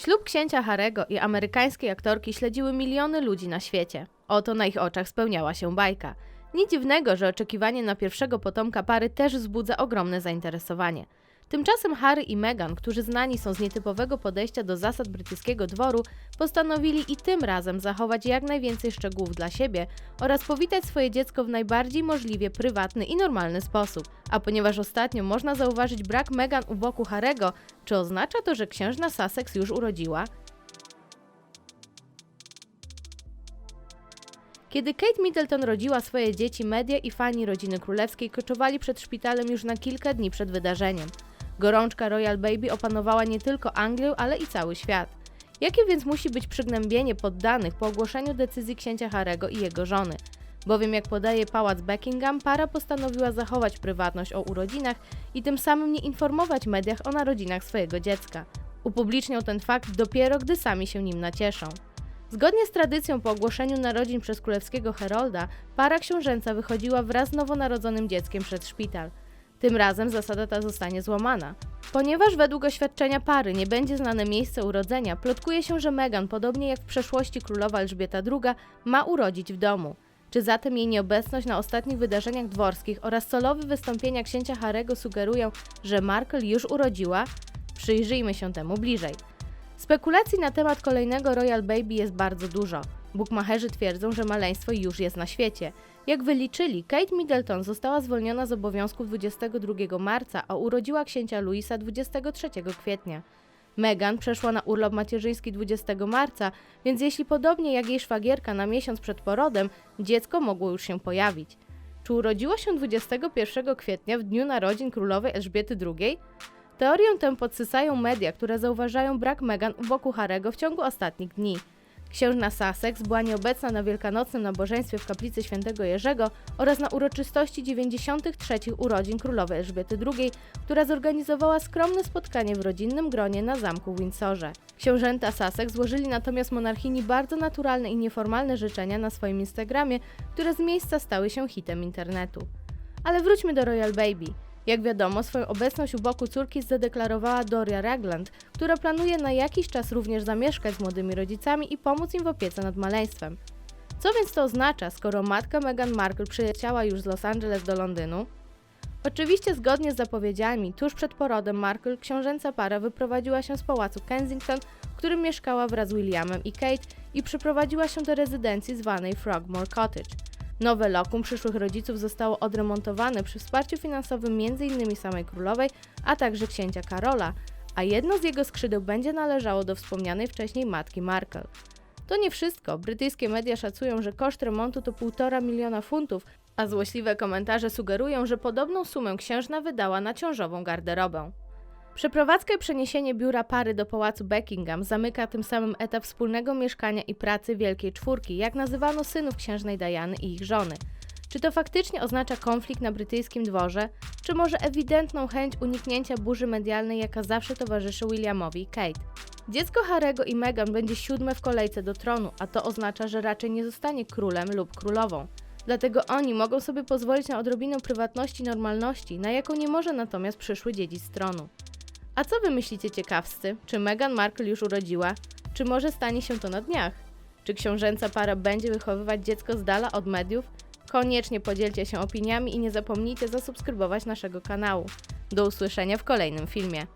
Ślub księcia Harego i amerykańskiej aktorki śledziły miliony ludzi na świecie. Oto na ich oczach spełniała się bajka. Nic dziwnego, że oczekiwanie na pierwszego potomka pary też wzbudza ogromne zainteresowanie. Tymczasem Harry i Meghan, którzy znani są z nietypowego podejścia do zasad brytyjskiego dworu, postanowili i tym razem zachować jak najwięcej szczegółów dla siebie oraz powitać swoje dziecko w najbardziej możliwie prywatny i normalny sposób. A ponieważ ostatnio można zauważyć brak Meghan u boku Harego, czy oznacza to, że księżna Sussex już urodziła? Kiedy Kate Middleton rodziła swoje dzieci, media i fani rodziny królewskiej koczowali przed szpitalem już na kilka dni przed wydarzeniem. Gorączka Royal Baby opanowała nie tylko Anglię, ale i cały świat. Jakie więc musi być przygnębienie poddanych po ogłoszeniu decyzji księcia Harego i jego żony? Bowiem, jak podaje pałac Buckingham, para postanowiła zachować prywatność o urodzinach i tym samym nie informować mediach o narodzinach swojego dziecka. Upublicznią ten fakt dopiero, gdy sami się nim nacieszą. Zgodnie z tradycją po ogłoszeniu narodzin przez królewskiego Herolda, para książęca wychodziła wraz z nowonarodzonym dzieckiem przed szpital. Tym razem zasada ta zostanie złamana. Ponieważ według oświadczenia pary nie będzie znane miejsce urodzenia, plotkuje się, że Meghan, podobnie jak w przeszłości królowa Elżbieta II, ma urodzić w domu. Czy zatem jej nieobecność na ostatnich wydarzeniach dworskich oraz solowe wystąpienia księcia Harego sugerują, że Markle już urodziła? Przyjrzyjmy się temu bliżej. Spekulacji na temat kolejnego Royal Baby jest bardzo dużo. Bukmacherzy twierdzą, że maleństwo już jest na świecie. Jak wyliczyli, Kate Middleton została zwolniona z obowiązków 22 marca, a urodziła księcia Louisa 23 kwietnia. Meghan przeszła na urlop macierzyński 20 marca, więc jeśli podobnie jak jej szwagierka na miesiąc przed porodem, dziecko mogło już się pojawić. Czy urodziła się 21 kwietnia w dniu narodzin królowej Elżbiety II? Teorię tę podsysają media, które zauważają brak Meghan u boku Harego w ciągu ostatnich dni. Księżna Sussex była nieobecna na wielkanocnym nabożeństwie w kaplicy świętego Jerzego oraz na uroczystości 93 urodzin królowej Elżbiety II, która zorganizowała skromne spotkanie w rodzinnym gronie na zamku w Windsorze. Książęta Sussex złożyli natomiast monarchini bardzo naturalne i nieformalne życzenia na swoim Instagramie, które z miejsca stały się hitem internetu. Ale wróćmy do Royal Baby. Jak wiadomo, swoją obecność u boku córki zadeklarowała Doria Ragland, która planuje na jakiś czas również zamieszkać z młodymi rodzicami i pomóc im w opiece nad maleństwem. Co więc to oznacza, skoro matka Meghan Markle przyleciała już z Los Angeles do Londynu? Oczywiście zgodnie z zapowiedziami, tuż przed porodem Markle książęca para wyprowadziła się z pałacu Kensington, w którym mieszkała wraz z Williamem i Kate i przyprowadziła się do rezydencji zwanej Frogmore Cottage. Nowe lokum przyszłych rodziców zostało odremontowane przy wsparciu finansowym m.in. samej królowej, a także księcia Karola, a jedno z jego skrzydeł będzie należało do wspomnianej wcześniej matki Markle. To nie wszystko. Brytyjskie media szacują, że koszt remontu to 1,5 miliona funtów, a złośliwe komentarze sugerują, że podobną sumę księżna wydała na ciążową garderobę. Przeprowadzka i przeniesienie biura pary do pałacu Buckingham zamyka tym samym etap wspólnego mieszkania i pracy Wielkiej Czwórki, jak nazywano synów księżnej Diany i ich żony. Czy to faktycznie oznacza konflikt na brytyjskim dworze, czy może ewidentną chęć uniknięcia burzy medialnej, jaka zawsze towarzyszy Williamowi i Kate? Dziecko Harego i Meghan będzie siódme w kolejce do tronu, a to oznacza, że raczej nie zostanie królem lub królową. Dlatego oni mogą sobie pozwolić na odrobinę prywatności i normalności, na jaką nie może natomiast przyszły dziedzic tronu. A co wy myślicie ciekawscy? Czy Meghan Markle już urodziła? Czy może stanie się to na dniach? Czy książęca para będzie wychowywać dziecko z dala od mediów? Koniecznie podzielcie się opiniami i nie zapomnijcie zasubskrybować naszego kanału. Do usłyszenia w kolejnym filmie.